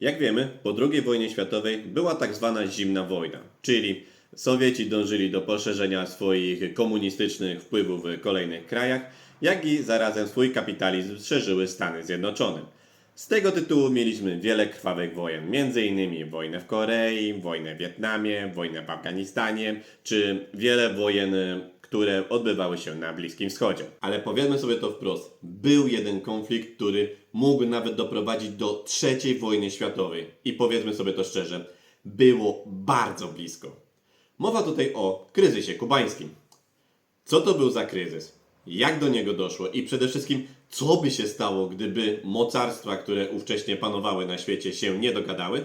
Jak wiemy, po II wojnie światowej była tak zwana zimna wojna, czyli Sowieci dążyli do poszerzenia swoich komunistycznych wpływów w kolejnych krajach, jak i zarazem swój kapitalizm szerzyły Stany Zjednoczone. Z tego tytułu mieliśmy wiele krwawych wojen, m.in. wojnę w Korei, wojnę w Wietnamie, wojnę w Afganistanie, czy wiele wojen, które odbywały się na Bliskim Wschodzie. Ale powiedzmy sobie to wprost, był jeden konflikt, który mógł nawet doprowadzić do trzeciej wojny światowej. I powiedzmy sobie to szczerze, było bardzo blisko. Mowa tutaj o kryzysie kubańskim. Co to był za kryzys? Jak do niego doszło? I przede wszystkim, co by się stało, gdyby mocarstwa, które ówcześnie panowały na świecie, się nie dogadały?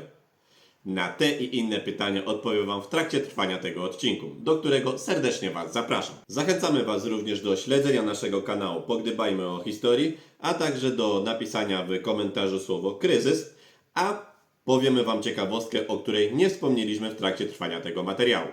Na te i inne pytania odpowiem Wam w trakcie trwania tego odcinku, do którego serdecznie Was zapraszam. Zachęcamy Was również do śledzenia naszego kanału Pogdybajmy o historii, a także do napisania w komentarzu słowo kryzys, a powiemy Wam ciekawostkę, o której nie wspomnieliśmy w trakcie trwania tego materiału.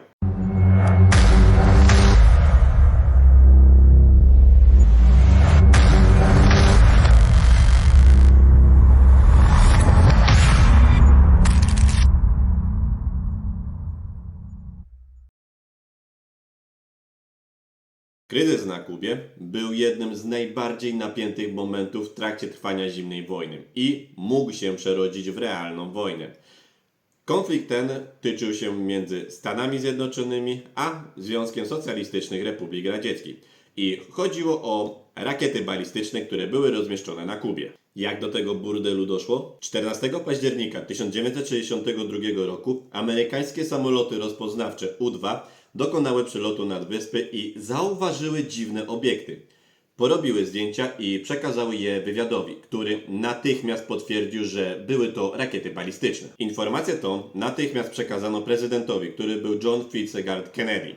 Kryzys na Kubie był jednym z najbardziej napiętych momentów w trakcie trwania zimnej wojny i mógł się przerodzić w realną wojnę. Konflikt ten tyczył się między Stanami Zjednoczonymi a Związkiem Socjalistycznych Republik Radzieckich i chodziło o rakiety balistyczne, które były rozmieszczone na Kubie. Jak do tego burdelu doszło? 14 października 1962 roku amerykańskie samoloty rozpoznawcze U-2 dokonały przelotu nad wyspy i zauważyły dziwne obiekty. Porobiły zdjęcia i przekazały je wywiadowi, który natychmiast potwierdził, że były to rakiety balistyczne. Informację tą natychmiast przekazano prezydentowi, który był John Fitzgerald Kennedy.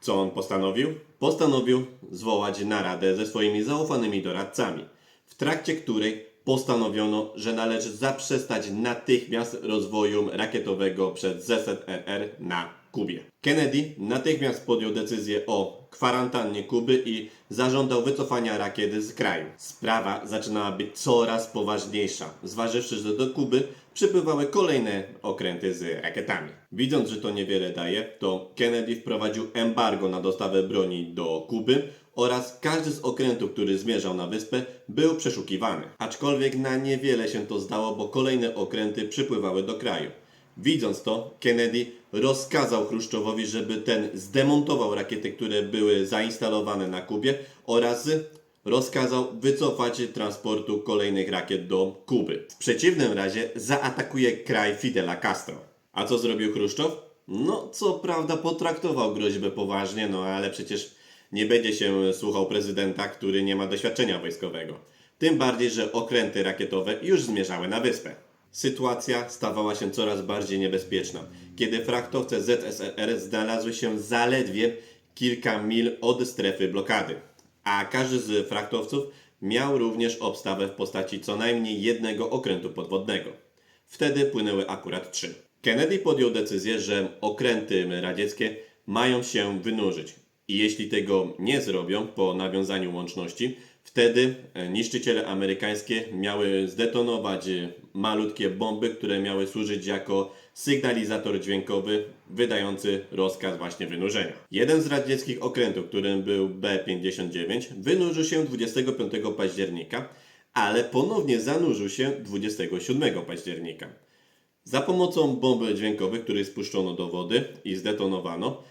Co on postanowił? Postanowił zwołać naradę ze swoimi zaufanymi doradcami, w trakcie której postanowiono, że należy zaprzestać natychmiast rozwoju rakietowego przez ZSRR na Kubie. Kennedy natychmiast podjął decyzję o kwarantannie Kuby i zażądał wycofania rakiet z kraju. Sprawa zaczynała być coraz poważniejsza, zważywszy, że do Kuby przybywały kolejne okręty z rakietami. Widząc, że to niewiele daje, to Kennedy wprowadził embargo na dostawę broni do Kuby oraz każdy z okrętów, który zmierzał na wyspę, był przeszukiwany. Aczkolwiek na niewiele się to zdało, bo kolejne okręty przypływały do kraju. Widząc to, Kennedy rozkazał Chruszczowowi, żeby ten zdemontował rakiety, które były zainstalowane na Kubie oraz rozkazał wycofać transportu kolejnych rakiet do Kuby. W przeciwnym razie zaatakuje kraj Fidela Castro. A co zrobił Chruszczow? No, co prawda potraktował groźbę poważnie, no ale przecież nie będzie się słuchał prezydenta, który nie ma doświadczenia wojskowego. Tym bardziej, że okręty rakietowe już zmierzały na wyspę. Sytuacja stawała się coraz bardziej niebezpieczna, kiedy frachtowce ZSRR znalazły się zaledwie kilka mil od strefy blokady, a każdy z frachtowców miał również obstawę w postaci co najmniej jednego okrętu podwodnego. Wtedy płynęły akurat trzy. Kennedy podjął decyzję, że okręty radzieckie mają się wynurzyć i jeśli tego nie zrobią po nawiązaniu łączności, wtedy e, niszczyciele amerykańskie miały zdetonować e, malutkie bomby, które miały służyć jako sygnalizator dźwiękowy wydający rozkaz właśnie wynurzenia. Jeden z radzieckich okrętów, którym był B-59, wynurzył się 25 października, ale ponownie zanurzył się 27 października. Za pomocą bomby dźwiękowych, które spuszczono do wody i zdetonowano,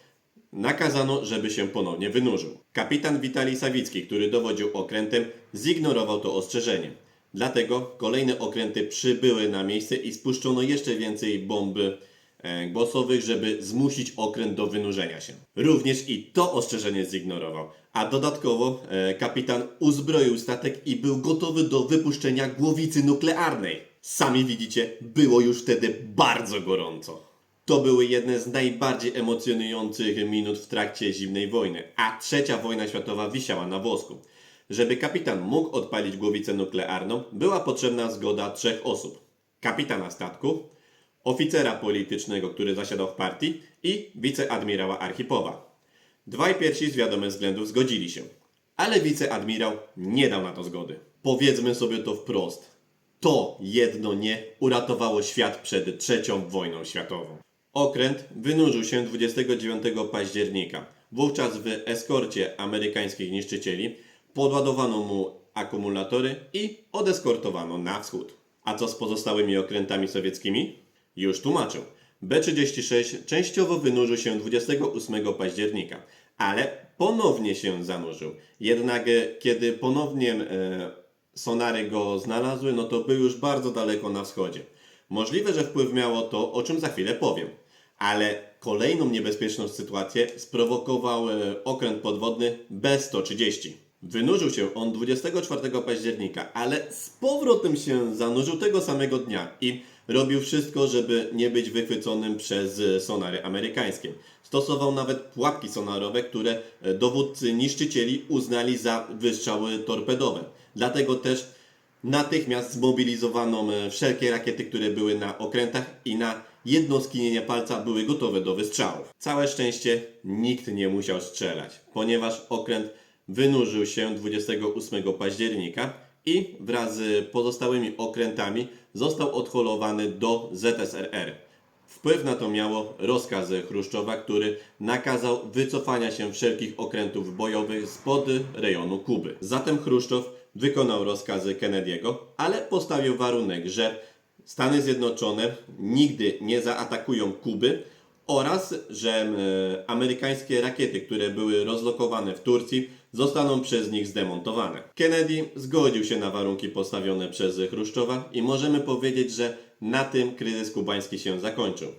nakazano, żeby się ponownie wynurzył. Kapitan Witalij Sawicki, który dowodził okrętem, zignorował to ostrzeżenie. Dlatego kolejne okręty przybyły na miejsce i spuszczono jeszcze więcej bomb e, głosowych, żeby zmusić okręt do wynurzenia się. Również i to ostrzeżenie zignorował. A dodatkowo e, kapitan uzbroił statek i był gotowy do wypuszczenia głowicy nuklearnej. Sami widzicie, było już wtedy bardzo gorąco. To były jedne z najbardziej emocjonujących minut w trakcie zimnej wojny, a trzecia wojna światowa wisiała na włosku. Żeby kapitan mógł odpalić głowicę nuklearną, była potrzebna zgoda trzech osób: kapitana statku, oficera politycznego, który zasiadał w partii i wiceadmirała Archipowa. Dwaj pierwsi z wiadomych względów zgodzili się, ale wiceadmirał nie dał na to zgody. Powiedzmy sobie to wprost. to jedno nie uratowało świat przed trzecią wojną światową. Okręt wynurzył się 29 października. Wówczas w eskorcie amerykańskich niszczycieli podładowano mu akumulatory i odeskortowano na wschód. A co z pozostałymi okrętami sowieckimi? Już tłumaczę. B-36 częściowo wynurzył się 28 października, ale ponownie się zanurzył. Jednak e, kiedy ponownie e, sonary go znalazły, no to był już bardzo daleko na wschodzie. Możliwe, że wpływ miało to, o czym za chwilę powiem. Ale kolejną niebezpieczną sytuację sprowokował e, okręt podwodny B-130. Wynurzył się on 24 października, ale z powrotem się zanurzył tego samego dnia i robił wszystko, żeby nie być wychwyconym przez sonary amerykańskie. Stosował nawet pułapki sonarowe, które e, dowódcy niszczycieli uznali za wystrzały torpedowe. Dlatego też Natychmiast zmobilizowano e, wszelkie rakiety, które były na okrętach i na jedno skinienie palca były gotowe do wystrzałów. Całe szczęście nikt nie musiał strzelać, ponieważ okręt wynurzył się 28 października i wraz z pozostałymi okrętami został odholowany do ZSRR. Wpływ na to miało rozkaz Chruszczowa, który nakazał wycofania się wszelkich okrętów bojowych spod rejonu Kuby. Zatem Chruszczow wykonał rozkazy Kennedy'ego, ale postawił warunek, że Stany Zjednoczone nigdy nie zaatakują Kuby oraz, że e, amerykańskie rakiety, które były rozlokowane w Turcji, zostaną przez nich zdemontowane. Kennedy zgodził się na warunki postawione przez Chruszczowa i możemy powiedzieć, że na tym kryzys kubański się zakończył.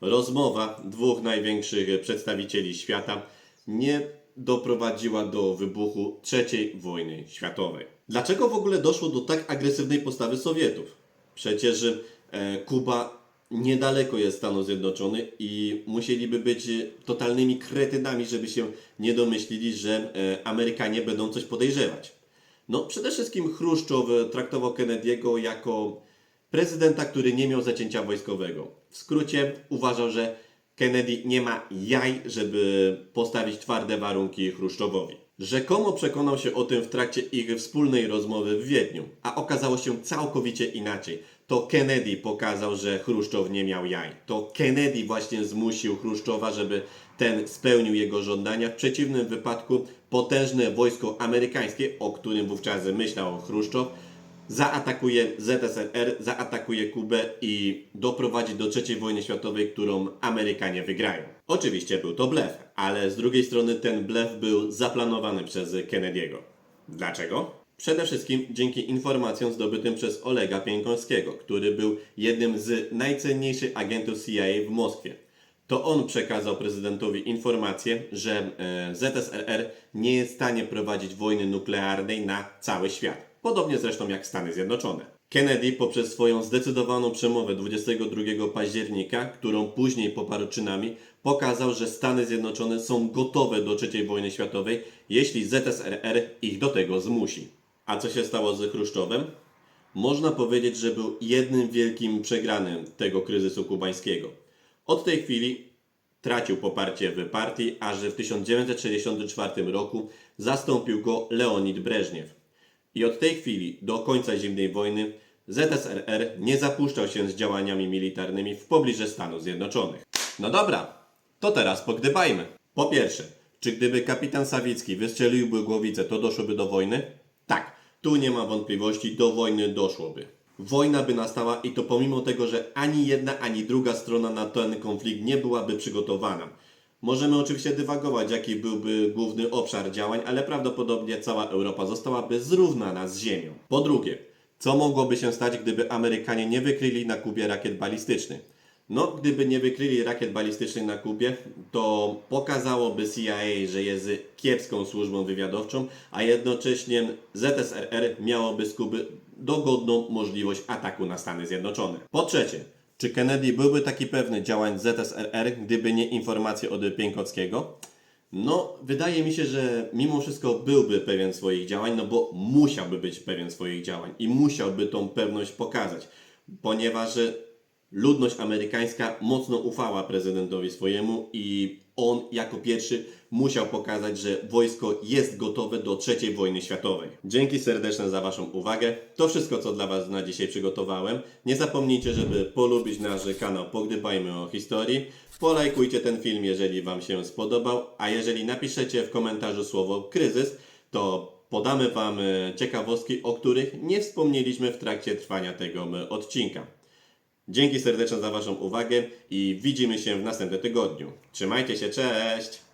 Rozmowa dwóch największych przedstawicieli świata nie doprowadziła do wybuchu III wojny światowej. Dlaczego w ogóle doszło do tak agresywnej postawy Sowietów? Przecież e, Kuba niedaleko jest Stanów Zjednoczonych i musieliby być e, totalnymi kretynami, żeby się nie domyślili, że e, Amerykanie będą coś podejrzewać. No, przede wszystkim Chruszczow traktował Kennedy'ego jako prezydenta, który nie miał zacięcia wojskowego. W skrócie uważał, że Kennedy nie ma jaj, żeby postawić twarde warunki Chruszczowowi. Rzekomo przekonał się o tym w trakcie ich wspólnej rozmowy w Wiedniu, a okazało się całkowicie inaczej. To Kennedy pokazał, że Chruszczow nie miał jaj. To Kennedy właśnie zmusił Chruszczowa, żeby ten spełnił jego żądania. W przeciwnym wypadku potężne wojsko amerykańskie, o którym wówczas myślał Chruszczow, zaatakuje ZSRR, zaatakuje Kubę i doprowadzi do III wojny światowej, którą Amerykanie wygrają. Oczywiście był to blef, ale z drugiej strony ten blef był zaplanowany przez Kennedy'ego. Dlaczego? Przede wszystkim dzięki informacjom zdobytym przez Olega Pieńkowskiego, który był jednym z najcenniejszych agentów CIA w Moskwie. To on przekazał prezydentowi informację, że e, ZSRR nie jest w stanie prowadzić wojny nuklearnej na cały świat. Podobnie zresztą jak Stany Zjednoczone. Kennedy poprzez swoją zdecydowaną przemowę 22 października, którą później poparł czynami, pokazał, że Stany Zjednoczone są gotowe do III wojny światowej, jeśli ZSRR ich do tego zmusi. A co się stało z Chruszczowem? Można powiedzieć, że był jednym wielkim przegranym tego kryzysu kubańskiego. Od tej chwili tracił poparcie w partii, aż w 1964 roku zastąpił go Leonid Breżniew. I od tej chwili do końca zimnej wojny ZSRR nie zapuszczał się z działaniami militarnymi w pobliżu Stanów Zjednoczonych. No dobra, to teraz pogdybajmy. Po pierwsze, czy gdyby kapitan Sawicki wystrzeliłby głowicę, to doszłoby do wojny? Tu nie ma wątpliwości, do wojny doszłoby. Wojna by nastała i to pomimo tego, że ani jedna, ani druga strona na ten konflikt nie byłaby przygotowana. Możemy oczywiście dywagować, jaki byłby główny obszar działań, ale prawdopodobnie cała Europa zostałaby zrównana z Ziemią. Po drugie, co mogłoby się stać, gdyby Amerykanie nie wykryli na Kubie rakiet balistycznych? No, gdyby nie wykryli rakiet balistycznych na Kubie, to pokazałoby CIA, że jest kiepską służbą wywiadowczą, a jednocześnie ZSRR miałoby z Kuby dogodną możliwość ataku na Stany Zjednoczone. Po trzecie, czy Kennedy byłby taki pewny działań ZSRR, gdyby nie informacje od Pieńkowskiego? No, wydaje mi się, że mimo wszystko byłby pewien swoich działań, no bo musiałby być pewien swoich działań i musiałby tą pewność pokazać, ponieważ ludność amerykańska mocno ufała prezydentowi swojemu i on jako pierwszy musiał pokazać, że wojsko jest gotowe do III wojny światowej. Dzięki serdeczne za Waszą uwagę. To wszystko, co dla Was na dzisiaj przygotowałem. Nie zapomnijcie, żeby polubić nasz kanał Pogdybajmy o historii. Polajkujcie ten film, jeżeli Wam się spodobał, a jeżeli napiszecie w komentarzu słowo kryzys, to podamy Wam e, ciekawostki, o których nie wspomnieliśmy w trakcie trwania tego e, odcinka. Dzięki serdecznie za Waszą uwagę i widzimy się w następnym tygodniu. Trzymajcie się, cześć!